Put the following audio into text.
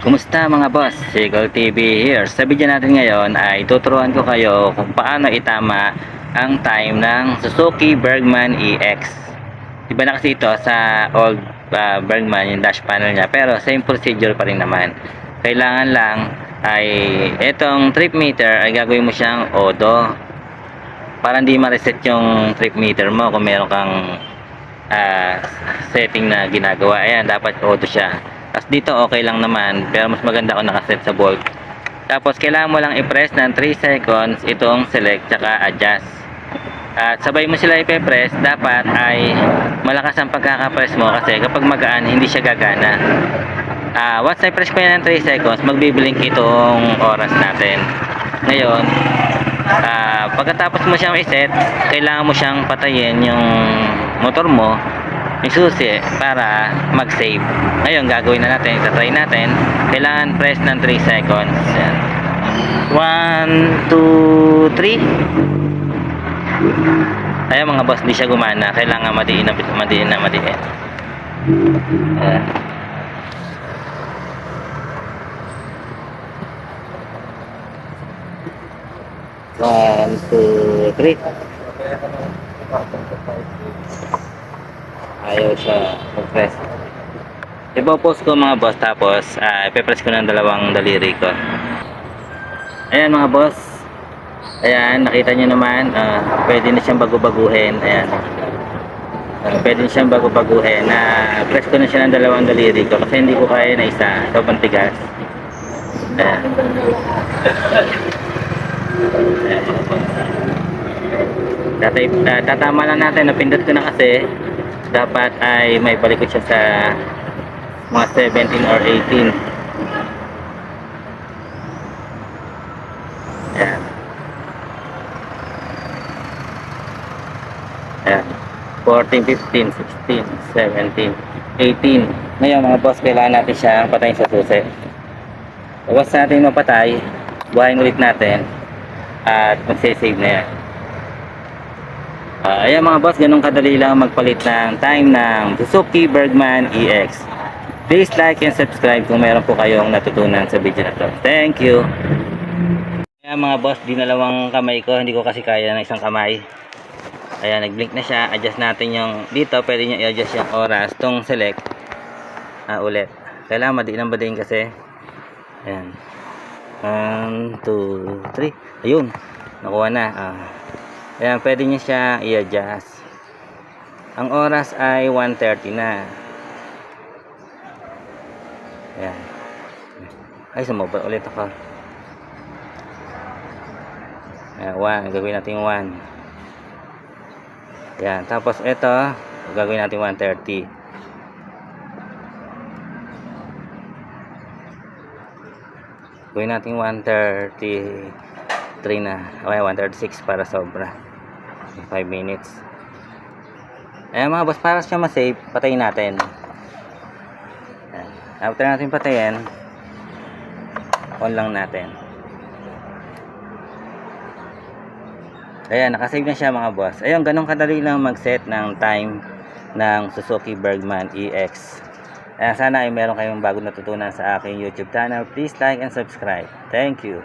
Kumusta mga boss? Seagull TV here. Sa video natin ngayon ay tuturuan ko kayo kung paano itama ang time ng Suzuki Bergman EX. Iba na kasi ito sa old uh, Bergman yung dash panel niya pero same procedure pa rin naman. Kailangan lang ay itong trip meter ay gagawin mo siyang odo para hindi ma-reset yung trip meter mo kung meron kang ah, setting na ginagawa. Ayan, dapat auto siya. Tapos dito okay lang naman, pero mas maganda kung nakaset sa volt. Tapos kailangan mo lang i-press ng 3 seconds itong select tsaka adjust. At sabay mo sila ipe-press, dapat ay malakas ang pagkaka-press mo kasi kapag magaan, hindi siya gagana. Ah, once na-press mo yan ng 3 seconds, magbiblink itong oras natin. Ngayon, ah, pagkatapos mo siyang iset, kailangan mo siyang patayin yung motor mo, yung para mag-save. Ngayon, gagawin na natin, itatry natin. Kailangan press ng 3 seconds. Yan. 1, 2, 3. Ayan mga boss, di siya gumana. Kailangan madiin na madiin na madiin. Ayan. One, two, three. Ayaw siya mag-press. Ipopost ko mga boss tapos uh, ipipress ko ng dalawang daliri ko. Ayan mga boss. Ayan, nakita nyo naman. ah, pwede na siyang bago-baguhin. Ayan. Ah, pwede na siyang bago-baguhin. Na press ko na siya ng dalawang daliri ko kasi hindi ko kaya na isa. Sobrang tigas. Ayan. Dati, uh, tatama lang natin, napindot ko na kasi dapat ay may balik siya sa mga 17 or 18 Ayan. Ayan. 14, 15, 16, 17, 18 ngayon mga boss, kailangan natin siya patayin sa susi Once natin mapatay, buhayin ulit natin at magsisave na yan. Ah, ayan mga boss, ganun kadali lang magpalit ng time ng Suzuki Bergman EX. Please like and subscribe kung meron po kayong natutunan sa video na to. Thank you! Ayan mga boss, dinalawang kamay ko, hindi ko kasi kaya ng isang kamay. Ayan, nag-blink na siya. Adjust natin yung dito, pwede nyo i-adjust yung oras. Tong select, ah, ulit. Kailangan madiin ang badain kasi. Ayan. 1, 2, 3. Ayun. Nakuha na. Ah. Ayan, pwede niya siya i-adjust. Ang oras ay 1.30 na. Ayan. Ay, sumobra ulit ako. Ayan, 1. Gagawin natin 1. Ayan. Tapos ito, gagawin natin 1.30. Gawin natin 133 na. Okay, 136 para sobra. 5 minutes. Ayan mga boss, para siya ma-save, patayin natin. Ayan. After natin patayin, on lang natin. Ayan, nakasave na siya mga boss. Ayun, ganun kadali lang mag-set ng time ng Suzuki Bergman EX. Ayan, sana ay meron kayong bago natutunan sa aking YouTube channel. Please like and subscribe. Thank you.